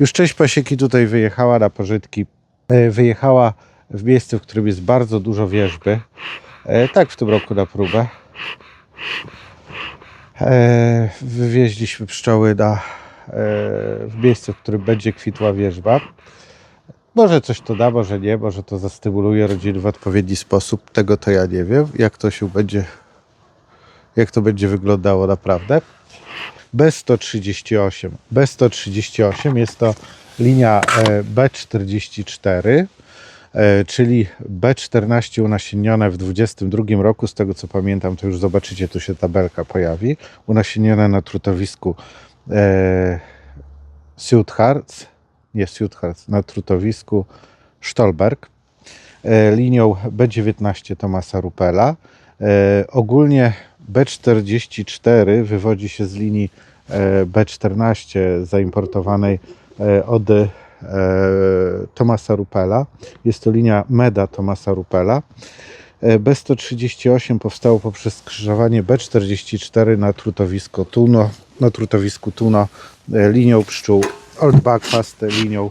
Już część pasieki tutaj wyjechała na pożytki. E, Wyjechała w miejsce, w którym jest bardzo dużo wierzby. E, Tak w tym roku na próbę. E, Wywieźliśmy pszczoły na, w miejsce, w którym będzie kwitła wierzba. Może coś to da, może nie, może to zastymuluje rodziny w odpowiedni sposób. Tego to ja nie wiem, jak to się będzie, jak to będzie wyglądało naprawdę. B138. B138 jest to linia e, B44, e, czyli B14 unasiennione w 22 roku. Z tego co pamiętam, to już zobaczycie, tu się tabelka pojawi. Unasiennione na trutowisku e, nie Südharz, na trutowisku Stolberg. E, linią B19 Tomasa Rupela. Ogólnie B44 wywodzi się z linii e, B14 zaimportowanej e, od e, Tomasa Rupela. Jest to linia Meda Tomasa Rupela. E, B138 powstało poprzez skrzyżowanie B44 na trutowisko Tuno, na trutowisku Tuno linią pszczół Old Backfast, linią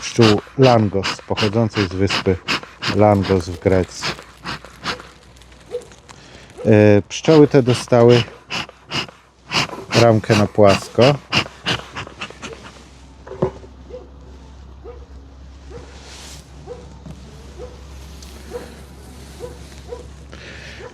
pszczół Langos pochodzącej z wyspy Langos w Grecji. E, Pszczoły te dostały ramkę na płasko.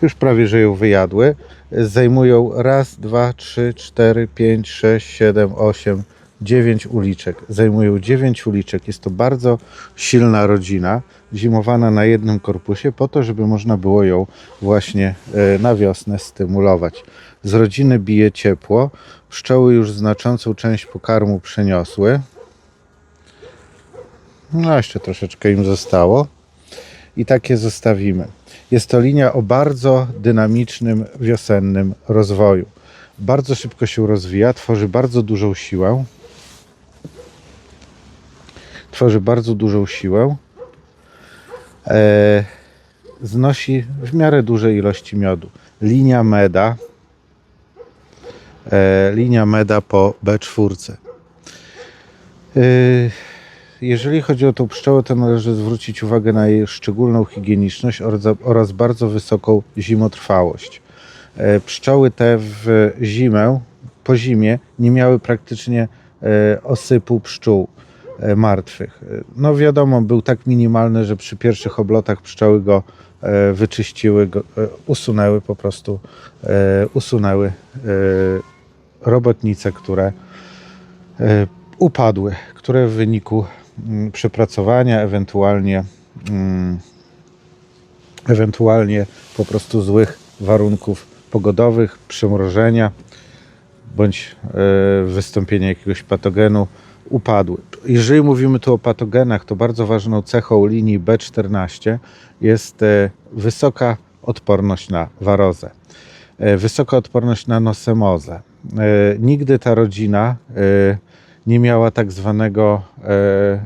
Już prawie, że ją wyjadły. Zajmują raz, dwa, trzy, cztery, pięć, sześć, siedem, osiem, dziewięć uliczek. Zajmują dziewięć uliczek. Jest to bardzo silna rodzina, zimowana na jednym korpusie, po to, żeby można było ją właśnie e, na wiosnę stymulować. Z rodziny bije ciepło. Pszczoły już znaczącą część pokarmu przeniosły. No, jeszcze troszeczkę im zostało. I takie zostawimy. Jest to linia o bardzo dynamicznym wiosennym rozwoju. Bardzo szybko się rozwija, tworzy bardzo dużą siłę. Tworzy bardzo dużą siłę. E, znosi w miarę duże ilości miodu. Linia meda. E, linia meda po B4. E, jeżeli chodzi o tą pszczołę, to należy zwrócić uwagę na jej szczególną higieniczność oraz- bardzo wysoką zimotrwałość. E, Pszczoły te w zimę, po zimie nie miały praktycznie e, osypu pszczół martwych. E, No wiadomo, był tak minimalny, że przy pierwszych oblotach pszczoły go e, wyczyściły, go, e, usunęły po prostu, e, usunęły e, robotnice, które e, upadły, które w wyniku mm, przepracowania, ewentualnie, mm, ewentualnie po prostu złych warunków pogodowych, przymrożenia bądź e, wystąpienia jakiegoś patogenu upadły. Jeżeli mówimy tu o patogenach, to bardzo ważną cechą linii B14 jest e, wysoka odporność na warozę, e, wysoka odporność na nosemozę. E, Nigdy ta rodzina nie miała tak zwanego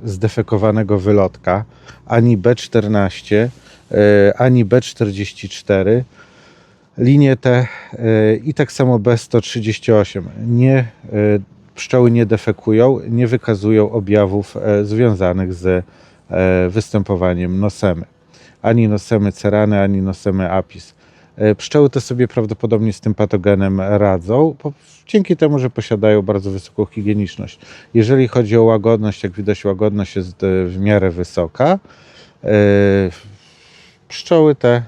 zdefekowanego wylotka, ani B14, e, ani B44. Linie te i tak samo B138 nie, pszczoły nie defekują, nie wykazują objawów e, związanych z e, występowaniem nosemy. Ani nosemy cerany, ani nosemy apis. E, Pszczoły te sobie prawdopodobnie z tym patogenem radzą, dzięki temu, że posiadają bardzo wysoką higieniczność. Jeżeli chodzi o łagodność, jak widać, łagodność jest w miarę wysoka. Pszczoły te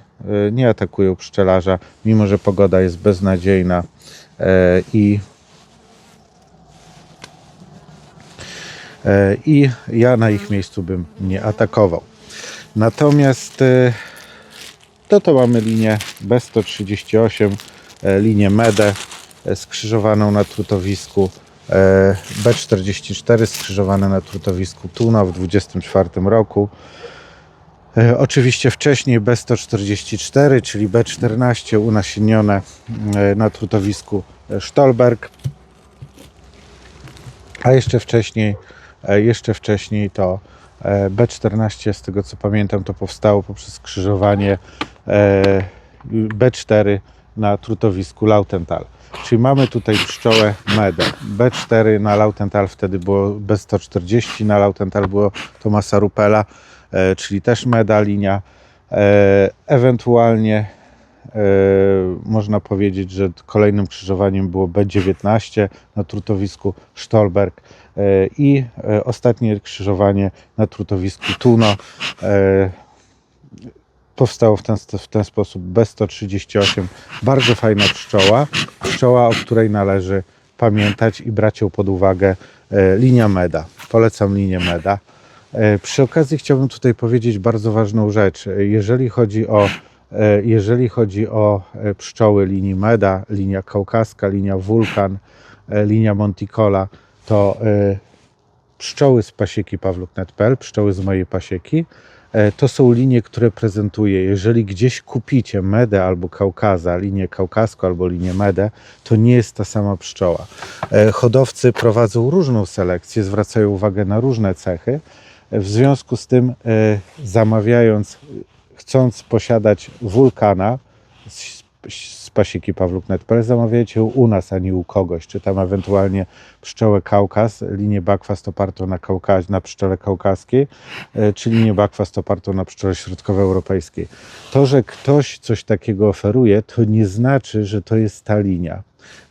nie atakują pszczelarza, mimo że pogoda jest beznadziejna i i ja na ich miejscu bym nie atakował. Natomiast e, to to mamy linię B138, e, linię MEDE skrzyżowaną na trutowisku e, B44 skrzyżowane na trutowisku Tuna w 24 roku. Oczywiście wcześniej B144, czyli B14 unasienione na trutowisku Stolberg. A jeszcze wcześniej, jeszcze wcześniej to e, B14, z tego co pamiętam, to powstało poprzez skrzyżowanie e, B4 na trutowisku Lautental. Czyli mamy tutaj pszczołę medę. B4 na Lautental wtedy było B140, na Lautental było Tomasa Rupela, e, czyli też meda linia. E, ewentualnie e, można powiedzieć, że kolejnym krzyżowaniem było B19 na trutowisku Stolberg e, i e, ostatnie krzyżowanie na trutowisku Tuno e, powstało w ten, w ten sposób B138. Bardzo fajna pszczoła, pszczoła, o której należy pamiętać i brać ją pod uwagę. E, Linia Meda. Polecam linię Meda. E, Przy okazji chciałbym tutaj powiedzieć bardzo ważną rzecz. E, Jeżeli chodzi o, e, jeżeli chodzi o e, pszczoły linii Meda, linia Kaukaska, linia Wulkan, e, linia Monticola, to e, pszczoły z pasieki Pawluk.net.pl, pszczoły z mojej pasieki, e, to są linie, które prezentuję. Jeżeli gdzieś kupicie Medę albo Kaukaza, linię Kaukaską albo linię Medę, to nie jest ta sama pszczoła. E, Hodowcy prowadzą różną selekcję, zwracają uwagę na różne cechy. W związku z tym, e, zamawiając, chcąc posiadać wulkana z, z pasieki Pawluk.net.pl, zamawiacie ją u nas, a nie u kogoś, czy tam ewentualnie pszczołę Kaukaz, linię bakwast opartą na, Kaukaz, na pszczele kaukaskiej, e, czy linię bakwast opartą na pszczele środkowoeuropejskiej. To, że ktoś coś takiego oferuje, to nie znaczy, że to jest ta linia.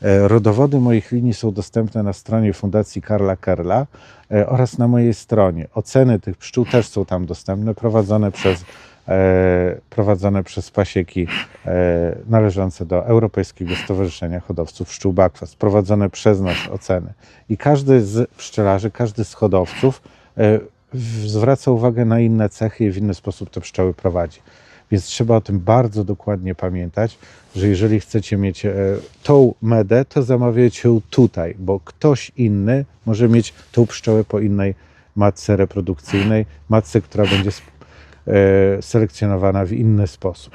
E, Rodowody moich linii są dostępne na stronie Fundacji Karla Kerla e, oraz na mojej stronie. Oceny tych pszczół też są tam dostępne, prowadzone przez, prowadzone przez pasieki e, należące do Europejskiego Stowarzyszenia Hodowców Pszczół Bakwas, prowadzone przez nas oceny. I każdy z pszczelarzy, każdy z hodowców e, zwraca uwagę na inne cechy i w inny sposób te pszczoły prowadzi. Więc trzeba o tym bardzo dokładnie pamiętać, że jeżeli chcecie mieć e, tą medę, to zamawiajcie ją tutaj, bo ktoś inny może mieć tą pszczołę po innej matce reprodukcyjnej, matce, która będzie e, selekcjonowana w inny sposób.